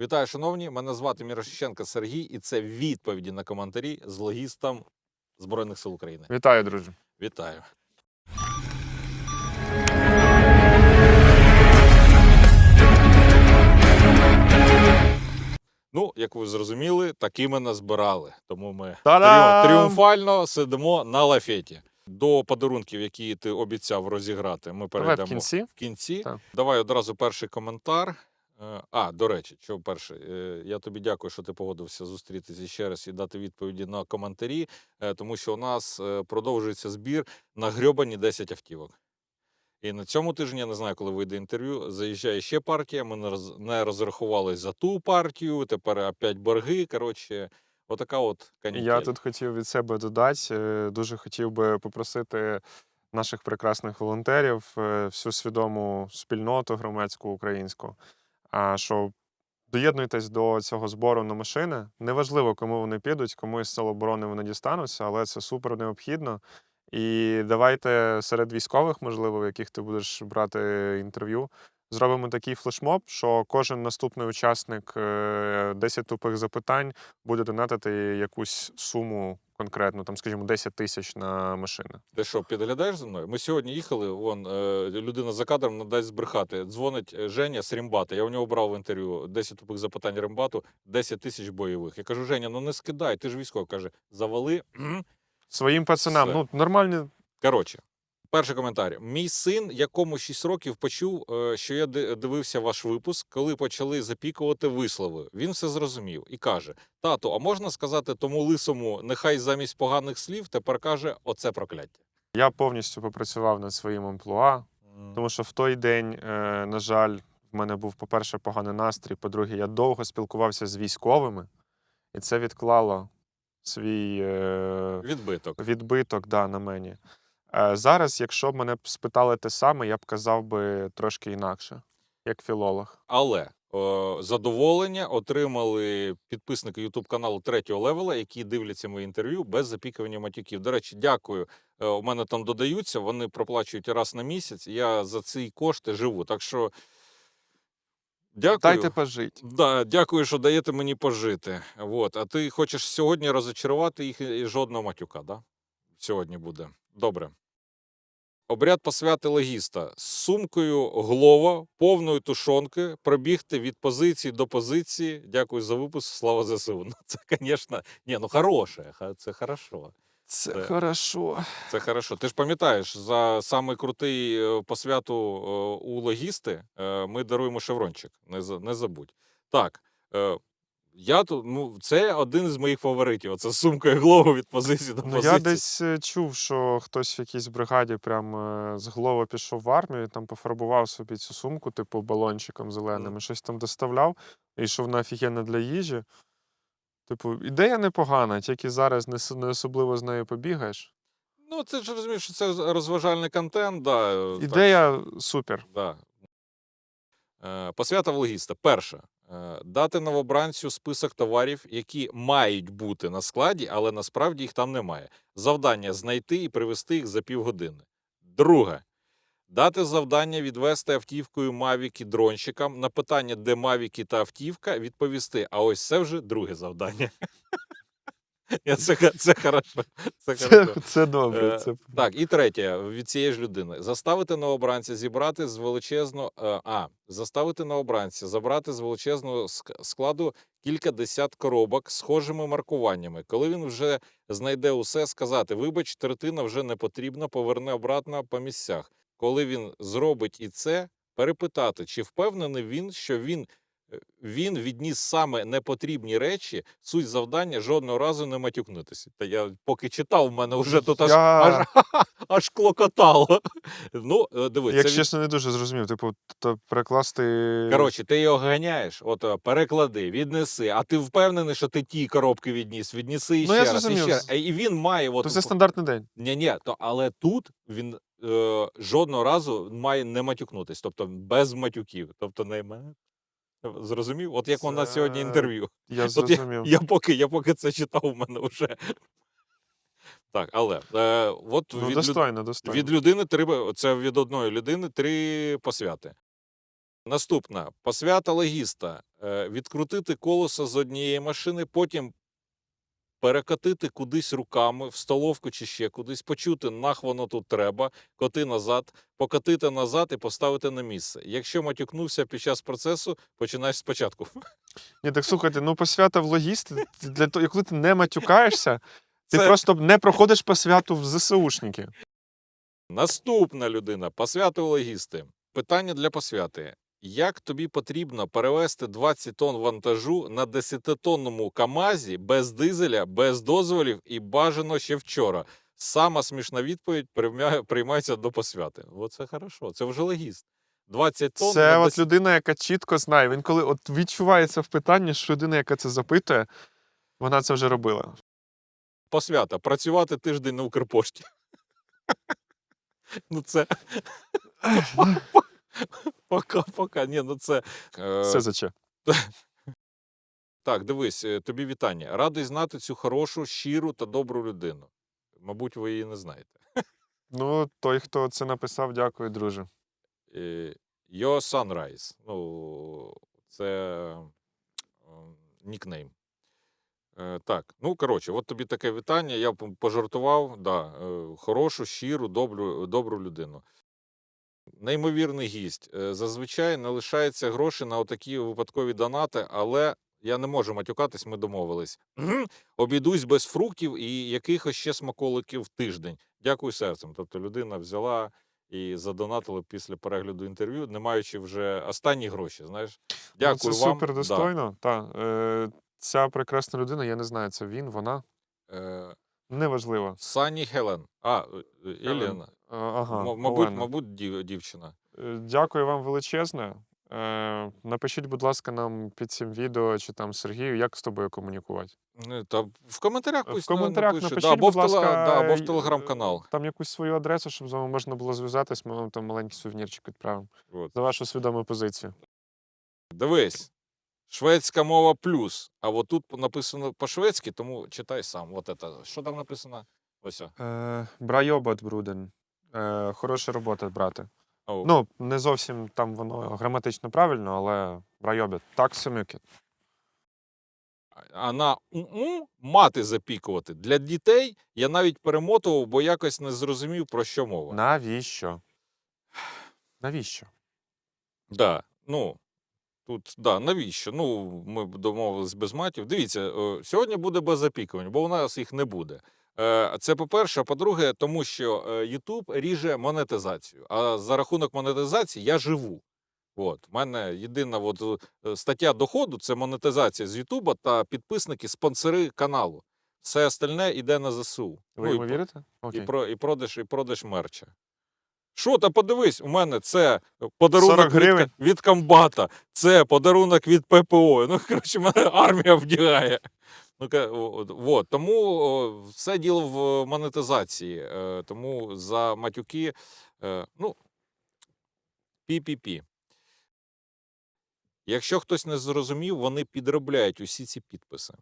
Вітаю, шановні. Мене звати Мірошиченко Сергій, і це відповіді на коментарі з логістом Збройних сил України. Вітаю, друже. Вітаю. Ну, як ви зрозуміли, таки мене збирали. Тому ми тріум- тріумфально сидимо на лафеті. До подарунків, які ти обіцяв розіграти, ми Давай перейдемо в кінці. в кінці. Так. Давай одразу перший коментар. Е, А, до речі, що перше, е, я тобі дякую, що ти погодився зустрітися ще раз і дати відповіді на коментарі, е, тому що у нас продовжується збір на грьобані 10 автівок. І на цьому тижні, я не знаю, коли вийде інтерв'ю, заїжджає ще партія. Ми не роз- не розрахувались за ту партію, тепер опять борги. Коротше, отака от канікель. Я тут хотів від себе додати. Дуже хотів би попросити наших прекрасних волонтерів, всю свідому спільноту громадську українську, що доєднуйтесь до цього збору на машини. Неважливо, кому вони підуть, кому із сил оборони вони дістануться, але це супер необхідно. І давайте серед військових, можливо, в яких ти будеш брати інтерв'ю, зробимо такий флешмоб, що кожен наступний учасник е, 10 тупих запитань буде донатити якусь суму конкретну, там, скажімо, 10 тисяч на машини. Ти що, підглядаєш за мною? Ми сьогодні їхали, вон е, людина за кадром надасть збрехати. Дзвонить е, Женя з Рімбата. Я у нього брав в інтерв'ю 10 тупих запитань Рембату, 10 тисяч бойових. Я кажу, Женя, ну не скидай, ти ж військовий. Каже, завали. Своїм пацанам, Все. ну нормальні. Коротше, перший коментар. Мій син, якому 6 років, почув, е, що я дивився ваш випуск, коли почали запікувати вислови. Він все зрозумів і каже: Тату, а можна сказати тому лисому, нехай замість поганих слів тепер каже оце прокляття. Я повністю попрацював над своїм амплуа, тому що в той день, е, на жаль, в мене був, по-перше, поганий настрій. По-друге, я довго спілкувався з військовими, і це відклало свій е, Відбиток. відбиток да, на мені. Е, зараз, якщо б мене спитали те саме, я б казав би трошки інакше, як філолог. Але о, задоволення отримали підписники Ютуб каналу третього левела, які дивляться мої інтерв'ю без запікування матюків. До речі, дякую. Е, У мене там додаються, вони проплачують раз на місяць. Я за ці кошти живу. Так що дякую. Дайте пожити. Да, дякую, що даєте мені пожити. Вот. А ти хочеш сьогодні розочарувати їх і жодного матюка, да? Сьогодні буде. Добре. Обряд посвяти легіста з сумкою глова, повною тушонки, пробігти від позиції до позиції. Дякую за випуск. Слава ЗСУ. Ну, це, звісно, ні, ну хороше, це хорошо. Це Це- хорошо. Це хорошо. Ти ж пам'ятаєш, за самий крутий е, по святу е, у логісти е, ми даруємо шеврончик. Не забудь. Так. Я тут, ну, це один з моїх фаворитів. Це сумка голову від позиції до Ну, позиції. я десь е, чув, що хтось в якійсь бригаді прям е, з голови пішов в армію, і там пофарбував собі цю сумку, типу балончиком зеленим, і щось там доставляв, і йшов вона офігенна для їжі. Типу, ідея непогана, тільки зараз не, не особливо з нею побігаєш. Ну, це ж розумієш, що це розважальний контент. Да, е, так Ідея супер. Да. Посвята в логіста. Перше. Е, Дати новобранцю список товарів, які мають бути на складі, але насправді їх там немає. Завдання знайти і привезти їх за півгодини. Друге. Дати завдання відвести автівкою Мавіки дронщикам. На питання, де Мавіки та автівка, відповісти. А ось це вже друге завдання. Це, це хорошо. Це Це, хорошо. це добре. Е, Це... Так, і третє від цієї ж людини. Заставити новобранця зібрати з величезного е, а заставити новобранця забрати з величезного складу кілька десят коробок з схожими маркуваннями. Коли він вже знайде усе, сказати: вибач, третина вже не потрібна, поверни обратно по місцях. Коли він зробить і це, перепитати, чи впевнений він, що він. Він відніс саме непотрібні речі, суть завдання жодного разу не матюкнутися. Та я поки читав, в мене вже тут аж, Я- аж, аж клокотало. Ну, е, дивись, від... чесно, не дуже зрозумів. Типу, то перекласти. коротше, ти його ганяєш, от е, переклади, віднеси, а ти впевнений, що ти ті коробки відніс, відніси Ну, ще я раз, і ще раз. І він має от То це стандартний день. ні, ні, то але тут він е, жодного разу має не матюкнутись, тобто без матюків, тобто не Зрозумів? От як у нас сьогодні інтерв'ю. Я От зрозумів. Я поки, я поки це читав, у мене вже. Так, але е, от Ну, від, достойно, достойно. від людини три, це від одної людини три посвяти. Наступна посвята логіста. Е, Відкрутити колесо з однієї машини, потім перекотити кудись руками в столовку чи ще кудись, почути, нах воно тут треба, коти назад, покотити назад і поставити на місце. Якщо матюкнувся під час процесу, починаєш спочатку. Ні, так слухайте, ну посвята в логісти, для того, коли ти не матюкаєшся, ти Це- просто не проходиш посвяту в ЗСУшники. Наступна людина посвяти логісти. Питання для посвяти. Як тобі потрібно перевезти 20 тонн вантажу на 10-тонному КАМАЗі без дизеля, без дозволів і бажано ще вчора? Сама смішна відповідь приймається до посвяти. Оце хорошо, це вже логіст. 20 тонн Це на от 10... людина, яка чітко знає. Він коли от відчувається в питанні, що людина, яка це запитує, вона це вже робила. посвята. Працювати тиждень на Укрпошті. Ну це пока, пока. Ні, ну це. е, Це заче. Так, дивись, е, тобі вітання. Радий знати цю хорошу, щиру та добру людину. Мабуть, ви її не знаєте. Ну, той, хто це написав, дякую, друже. Е, Your Sunrise. Ну, це ем, нікнейм. Е, Так, ну коротше, от тобі таке вітання. Я пожартував. Да, е, хорошу, щиру, добру, добру людину. Неймовірний гість. Е, Зазвичай не лишається грошей на отакі випадкові донати, але я не можу матюкатись, ми домовились. Обійдусь без фруктів і якихось ще смаколиків в тиждень. Дякую серцем. Тобто людина взяла і задонатила після перегляду інтерв'ю, не маючи вже останні гроші. Знаєш, дякую ну, це вам. супер достойно. Та, е, ця прекрасна людина, я не знаю, це він, вона. Е, Неважливо. Сані Хелен. А, е, е, Елена. Е, Ага, М- мабуть, Олена. мабуть, дів- дівчина. Е, Дякую вам величезне. Е, Напишіть, будь ласка, нам під цим відео чи там Сергію, як з тобою комунікувати. Ну, Та в коментарях В пусть на- коментарях напише. напишіть, да, або, будь в теле- ласка, да, або в телеграм-канал. Там якусь свою адресу, щоб з вами можна було зв'язатись, ми вам там маленький сувенірчик відправимо. От. За вашу свідому позицію. Дивись. Шведська мова плюс. А от тут написано по-шведськи, тому читай сам. От это. Що там написано? Ось. о. Брайобот Бруден. Е, Хороша робота, брате. О, Ну, не зовсім там воно граматично правильно, але брайобот. Так сумюки. А на «у-у» мати запікувати. Для дітей я навіть перемотував, бо якось не зрозумів, про що мова. Навіщо? Навіщо? Да, ну тут да, навіщо? Ну, ми домовились без матів. Дивіться, е, сьогодні буде без запікувань, бо у нас їх не буде. Е, Це по-перше, а по-друге, тому що е, YouTube ріже монетизацію. А за рахунок монетизації я живу. От, в мене єдина от, е, стаття доходу це монетизація з Ютуба та підписники, спонсори каналу. Все остальне йде на ЗСУ. Ви Ну, і йому про- вірите? і, про, і, продаж, і продаж мерча. Що, та подивись, у мене це подарунок від? Від комбата, це подарунок від ППО. Ну, коротше, мене армія вдягає. Ну, от. Тому все діло в монетизації. Е, Тому за матюки, е, ну, пі-пі-пі. Якщо хтось не зрозумів, вони підробляють усі ці підписи.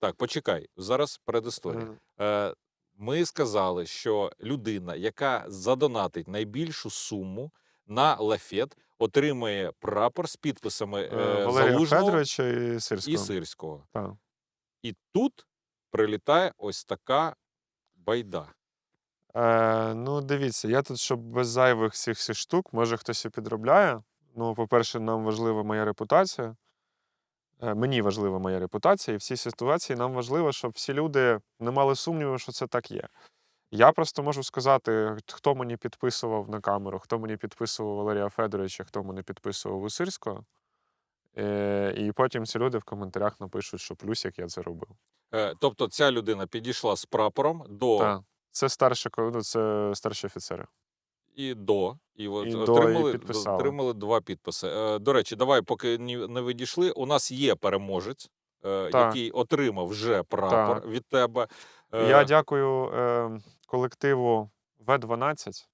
Так, почекай, зараз передісторія. Е, ми сказали, що людина, яка задонатить найбільшу суму на лафет, отримує прапор з підписами Е, Валерія Залужного Федоровича і Сирського. і Сирського. Так. І тут прилітає ось така байда. Е, ну, дивіться, я тут, щоб без зайвих всіх всіх штук, може хтось і підробляє. Ну, по-перше, нам важлива моя репутація. Е, мені важлива моя репутація, і в цій ситуації нам важливо, щоб всі люди не мали сумніву, що це так є. Я просто можу сказати, хто мені підписував на камеру, хто мені підписував Валерія Федоровича, хто мені підписував Усирського. Е, і потім ці люди в коментарях напишуть, що плюс, як я це робив. Е, тобто ця людина підійшла з прапором до Так. Це старші, ну, це старші офіцери. і до, і от І до, і отримали, два підписи. Е, до речі, давай, поки не відійшли. У нас є переможець, Так. який отримав вже прапор Так. від тебе. Я дякую е, колективу В12.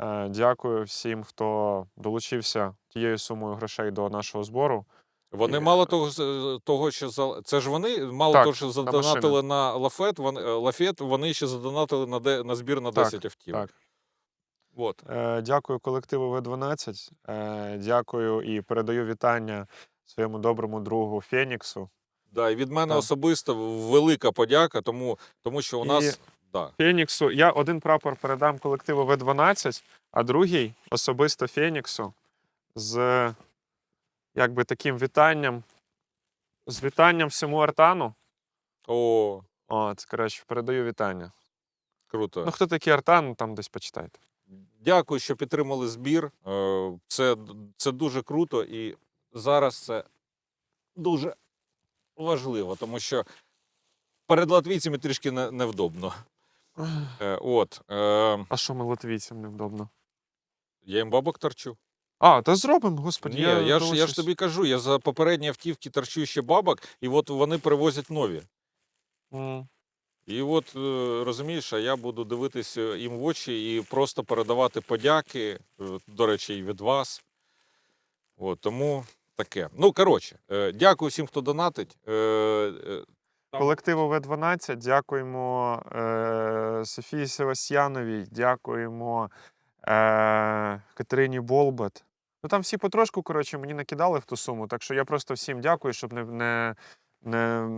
Е, дякую всім, хто долучився тією сумою грошей до нашого збору. Вони І- мало того, з- того, що за це ж вони мало Так, того, що задонатили на лафет. Вони е, лафет, вони ще задонатили на де на збір на Так, 10 автівок. так. От. Е, Дякую колективу В12. Е, Дякую і передаю вітання своєму доброму другу Феніксу. Да, і від мене Так. особисто велика подяка, тому, тому що у І- нас. Да. Феніксу. Я один прапор передам колективу В12, а другий особисто Феніксу з якби таким вітанням. З вітанням всьому Артану. О, От, коротше, передаю вітання. круто. Ну, хто такий Артан, там десь почитайте. Дякую, що підтримали збір. Е, Це, це дуже круто, і зараз це дуже важливо, тому що перед латвійцями трішки не, невдобно. Е, От, е, А що ми латвійцям невдобно? я їм бабок торчу. А, та зробимо, господи. Ні, я, ж, я ж тобі кажу, я за попередні автівки торчу ще бабок, і от вони привозять нові. М. І от е, розумієш, а я буду дивитися їм в очі і просто передавати подяки, е, до речі, і від вас. От, тому таке. Ну, коротше, е, дякую всім, хто донатить. Е, е, Колективу В12 дякуємо е, Софії Севастьяновій, дякуємо е, Катерині Болбат. Ну там всі потрошку, коротше, мені накидали в ту суму, так що я просто всім дякую, щоб не, не, не,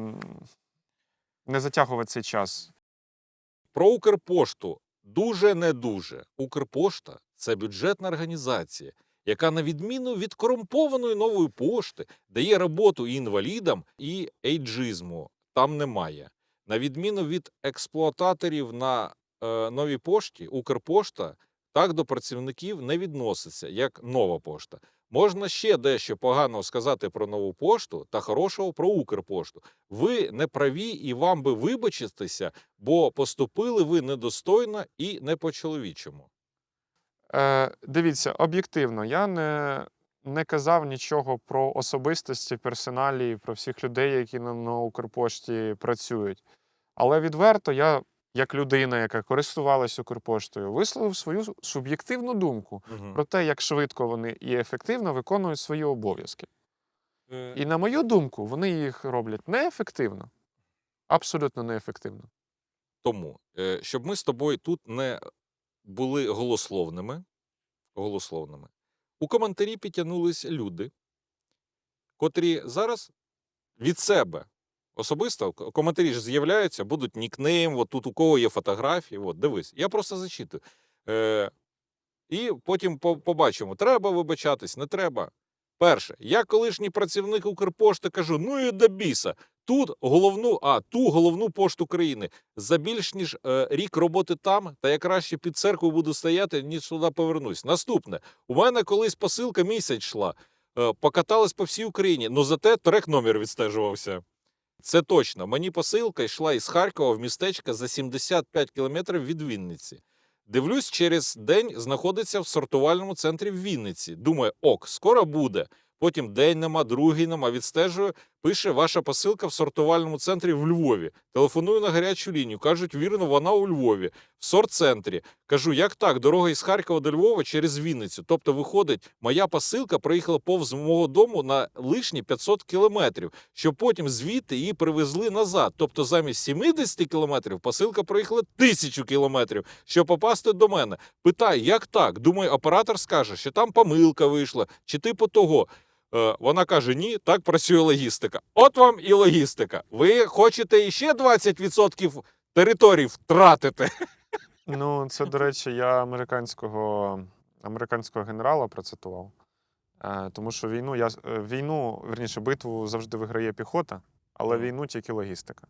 не затягувати цей час. Про Укрпошту дуже не дуже. Укрпошта це бюджетна організація, яка, на відміну від корумпованої нової пошти, дає роботу і інвалідам, і ейджизму. Там немає. На відміну від експлуататорів на е, новій пошті, Укрпошта так до працівників не відноситься, як нова пошта. Можна ще дещо поганого сказати про нову пошту та хорошого про Укрпошту. Ви не праві і вам би вибачитися, бо поступили ви недостойно і не по-чоловічому. Е, дивіться, об'єктивно, я не, не казав нічого про особистості, персоналі, про всіх людей, які на, на Укрпошті працюють. Але відверто я, як людина, яка користувалась Укрпоштою, висловив свою суб'єктивну думку про те, як швидко вони і ефективно виконують свої обов'язки. І на мою думку, вони їх роблять неефективно. Абсолютно неефективно. Тому, е, щоб ми з тобою тут не були голословними, голословними, у коментарі підтягнулись люди, котрі зараз від себе особисто коментарі ж з'являються, будуть нікнейм, от тут у кого є фотографії. От, дивись, я просто зачитую. Е, і потім побачимо, треба вибачатись, не треба. Перше, я колишній працівник Укрпошти кажу: ну і до біса. Тут головну, а ту головну пошту країни за більш ніж е, рік роботи там, та я краще під церквою буду стояти, ніж туди повернусь. Наступне, у мене колись посилка місяць йшла, е, покаталась по всій Україні, ну зате трек номер відстежувався. Це точно. Мені посилка йшла із Харкова в містечко за 75 кілометрів від Вінниці. Дивлюсь, через день знаходиться в сортувальному центрі в Вінниці. Думаю, ок, скоро буде. Потім день нема, другий нема. Відстежую, пише ваша посилка в сортувальному центрі в Львові. Телефоную на гарячу лінію. Кажуть, вірно, вона у Львові, в сорт-центрі. Кажу, як так? Дорога із Харкова до Львова через Вінницю. Тобто, виходить, моя посилка проїхала повз мого дому на лишні 500 кілометрів, щоб потім звідти її привезли назад. Тобто, замість 70 кілометрів посилка проїхала тисячу кілометрів, щоб попасти до мене. Питаю, як так? Думаю, оператор скаже, що там помилка вийшла, чи типу того. Е, Вона каже: ні, так працює логістика. От вам і логістика. Ви хочете іще 20% територій втратити. Ну, це, до речі, я американського, американського генерала процитував. Е, тому що війну, я, е, війну, верніше, битву завжди виграє піхота, але війну тільки логістика.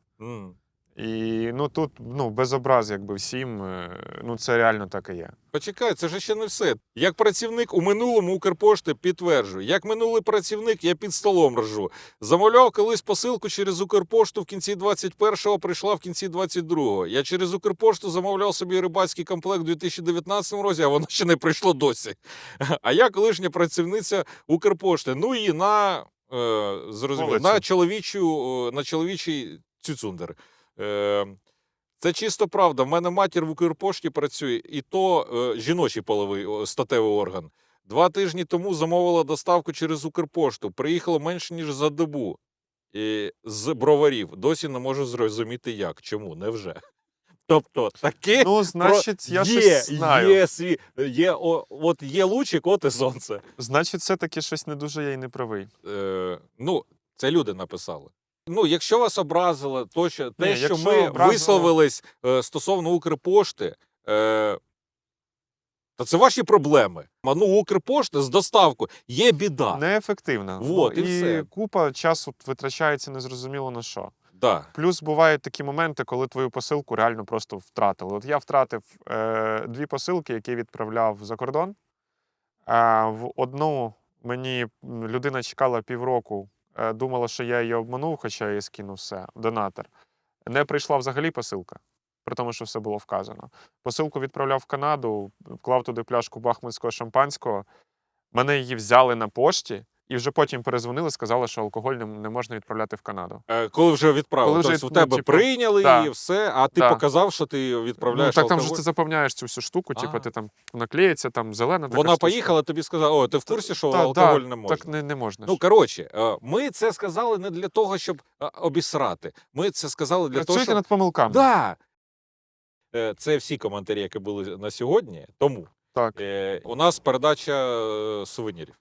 І ну тут ну, без образ, якби всім, е, ну це реально так і є. Почекай, це ж ще не все. Як працівник у минулому Укрпошти підтверджую, як минулий працівник, я під столом ржу. Замовляв колись посилку через Укрпошту в кінці 21-го, прийшла в кінці 22-го. Я через Укрпошту замовляв собі рибацький комплект у 2019 році, а воно ще не прийшло досі. А я колишня працівниця Укрпошти. Ну і на, е, зрозуміло, на чоловічу, е, на чоловічий цюцундер. Е, це чисто правда. В мене матір в Укрпошті працює, і то е, жіночий половий статевий орган. Два тижні тому замовила доставку через Укрпошту. Приїхало менше ніж за добу. І з броварів. Досі не можу зрозуміти як. Чому? Невже? Тобто таке Ну, значить, я є, щось знаю. є свій, є, о, от є лучик, от і сонце. Значить, все-таки щось не дуже я й не правий. Е, ну, це люди написали. Ну, якщо вас образило, то що те, Ні, що якщо ми образило- висловились е, стосовно Укрпошти, е, то це ваші проблеми. А ну, Укрпошти з доставкою є біда. Неефективно. Вот, Ну, і все. купа часу витрачається незрозуміло на що. Да. Плюс бувають такі моменти, коли твою посилку реально просто втратили. От я втратив е, дві посилки, які відправляв за кордон. А в одну мені людина чекала півроку, е, думала, що я її обманув, хоча я скинув все, донатор. Не прийшла взагалі посилка, при тому, що все було вказано. Посилку відправляв в Канаду, вклав туди пляшку бахмутського шампанського. Мене її взяли на пошті, і вже потім перезвонили, сказали, що алкоголь не, не можна відправляти в Канаду. Е, коли вже відправили, Коли вже, тобто у ну, тебе типу, прийняли да. її, все, а ти Да. показав, що ти відправляєш ну, так там же алкоголь. ти заповняєш цю всю штуку, типу, ти там наклеїться, там зелена. така Вона штучка. поїхала, тобі сказала, о, ти в курсі, що Та, алкоголь да, не можна. Так не, не можна. Ну, ж. коротше, е, ми це сказали не для того, щоб е, обісрати. Ми це сказали для того, Працюйте щоб. над помилками. Да. Е, Це всі коментарі, які були на сьогодні. Тому Так. е, у нас передача е, сувенірів.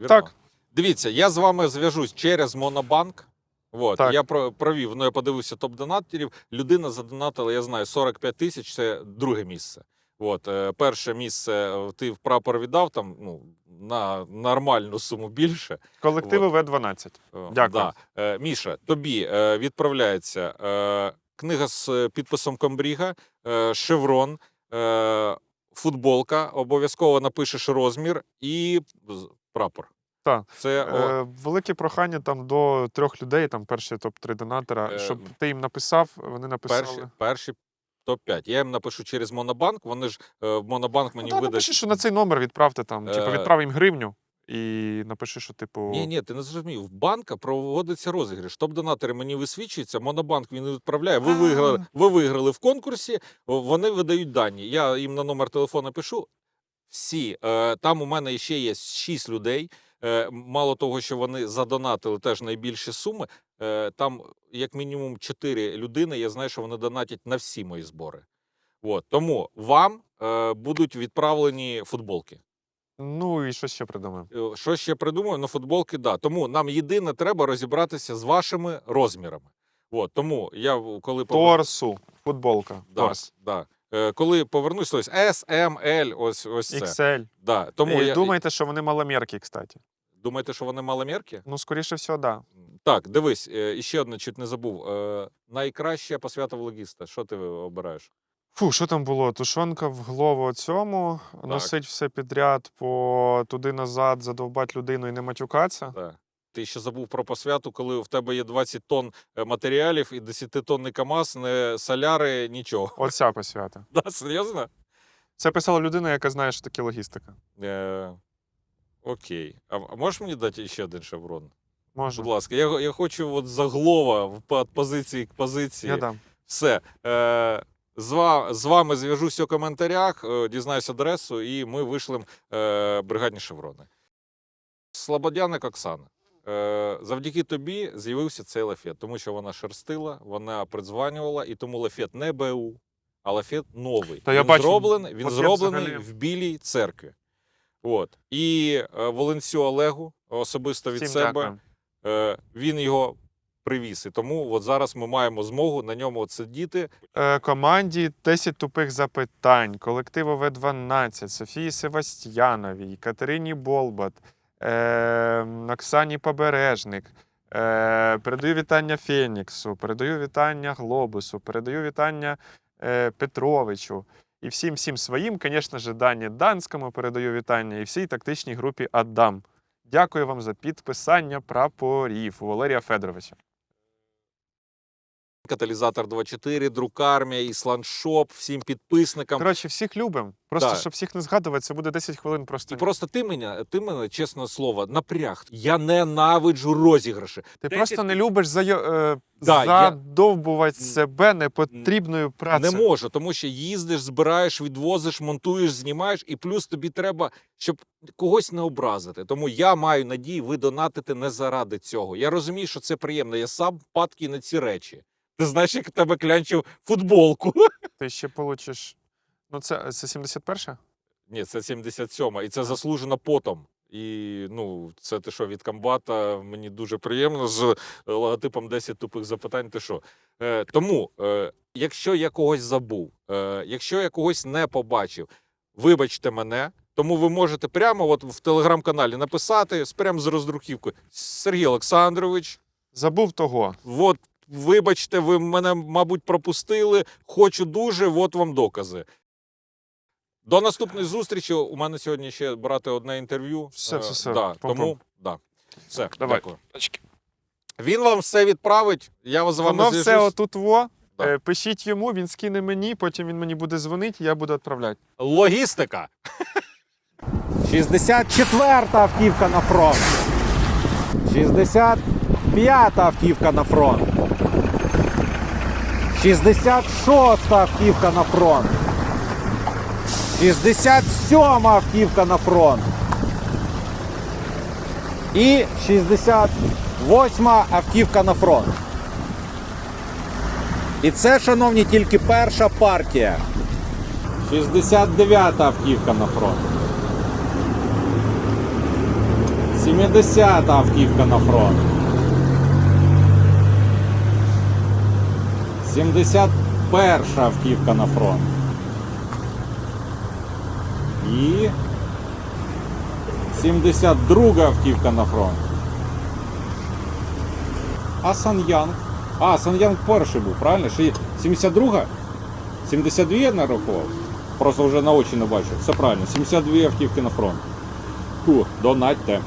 Вірно? Так. Дивіться, я з вами зв'яжусь через Монобанк. От, Так. я провів, ну я подивився топ-донаторів. Людина задонатила, я знаю, 45 тисяч це друге місце. От, е, перше місце е, ти в прапор віддав там ну, на нормальну суму більше. Колективи В12. Е, Дякую. Да. Міша, тобі відправляється книга з підписом Комбріга, шеврон, футболка. Обов'язково напишеш розмір і прапор. Так. Це о, Е, велике прохання там до трьох людей, там перші топ-3 донатора, Е, щоб ти їм написав, вони написали. перші, перші топ-5. Я їм напишу через Монобанк. Вони ж е, в Монобанк мені ну, видасть. напиши, що на цей номер відправте там, типу, Е, відправ їм гривню і напиши, що типу. Ні, ні, ти не зрозумів. В банка проводиться розіграш. Топ-донатори мені висвічуються, монобанк він відправляє. Ви виграли, ви виграли в конкурсі, вони видають дані. Я їм на номер телефону пишу. Всі е, там у мене ще є шість людей. Е, мало того, що вони задонатили теж найбільші суми. Е, там як мінімум чотири людини. Я знаю, що вони донатять на всі мої збори. От тому вам е, будуть відправлені футболки. Ну і що ще придумаємо? Що ще придумаю? Ну, футболки, да. Тому нам єдине треба розібратися з вашими розмірами. От, тому я коли Торсу, футболка, да, торс, да. Коли повернусь, то есть S, M, L, ось ось це. XL. Да. Тому і я думайте, що вони маломірки, кстати. Думаєте, що вони маломірки? Ну, скоріше всього, да. Так, дивись, е, і ще одне, чуть не забув. Е, Найкраще посвята в логіста. Що ти обираєш? Фу, що там було? Тушонка в голову цьому, носить все підряд по туди-назад, задовбать людину і не матюкатися. Так. Ти ще забув про посвяту, коли в тебе є 20 тонн е, матеріалів і 10-тонний КАМАЗ, не соляри, нічого. Оця посвята. Да, серйозно? Це писала людина, яка знає, що таке логістика. Е, окей. А, а можеш мені дати ще один шеврон? Може. Будь ласка, я, я хочу от заглова в по- від позиції к позиції. Я дам. Все. Е, з, ва- з вами зв'яжусь у коментарях, е, дізнаюсь адресу, і ми вишлем е, бригадні шеврони. Слободяник Оксана. Е, завдяки тобі з'явився цей лафет, тому що вона шерстила, вона придзванювала, і тому лафет не БУ, а лафет новий. Та я він бачу, зроблений, він лафет зроблений взагалі. в білій церкві. От. І е, Волинцю Олегу особисто від Всім себе дякую. е, він його привіз. І тому от зараз ми маємо змогу на ньому сидіти. Е, команді 10 тупих запитань, колективу В12, Софії Севастьяновій, Катерині Болбат, е, Оксані Побережник. Е, передаю вітання Феніксу, передаю вітання Глобусу, передаю вітання е, Петровичу. І всім всім своїм, звісно ж, Дані Данському передаю вітання і всій тактичній групі Адам. Дякую вам за підписання прапорів Валерія Федоровича. Каталізатор 24, друкармія, Ісландшоп, всім підписникам. Коротше, всіх любимо. Просто Так. щоб всіх не згадувати, це буде 10 хвилин просто. І просто ти мене, ти мене, чесне слово, напряг. Я ненавиджу розіграші. Ти 10 просто не любиш зайо... е, Да, я- задовбувати себе непотрібною працею. Не можу, тому що їздиш, збираєш, відвозиш, монтуєш, знімаєш, і плюс тобі треба, щоб когось не образити. Тому я маю надію, ви донатите не заради цього. Я розумію, що це приємно. Я сам падкий на ці речі. Ти знаєш, як тебе клянчив футболку. Ти ще получиш. Ну, це, це 71-ша? Ні, це 77-ма, і це заслужено потом. І ну, це ти що від комбата мені дуже приємно з е, логотипом 10 тупих запитань. Ти що? Е, тому, е, якщо я когось забув, е, якщо я когось не побачив, вибачте мене. Тому ви можете прямо от в телеграм-каналі написати прямо з роздруківкою Сергій Олександрович. Забув того. От, вибачте, ви мене, мабуть, пропустили. Хочу дуже, от вам докази. До наступної зустрічі. У мене сьогодні ще брати одне інтерв'ю. Все, Е, все, все. Да, тому, да. Все, Давай. дякую. Він вам все відправить. Я з вами Воно все зв'яжусь. отут во. Да. Е, Пишіть йому, він скине мені, потім він мені буде дзвонити, я буду відправляти. Логістика. 64-та автівка на фронт. 65-та автівка на фронт. 66-та автівка на фронт. 67-та автівка на фронт. І 68-та автівка на фронт. І це, шановні, тільки перша партія. 69-та автівка на фронт. 70-та автівка на фронт. 71-ша автівка на фронт. І 72-га автівка на фронт. А Сан'янг? А, Сан'янг перший був, правильно? 72-га? 72 я нарахував? Просто вже на очі не бачив. Все правильно. 72 автівки на фронт. Фу, донатьте.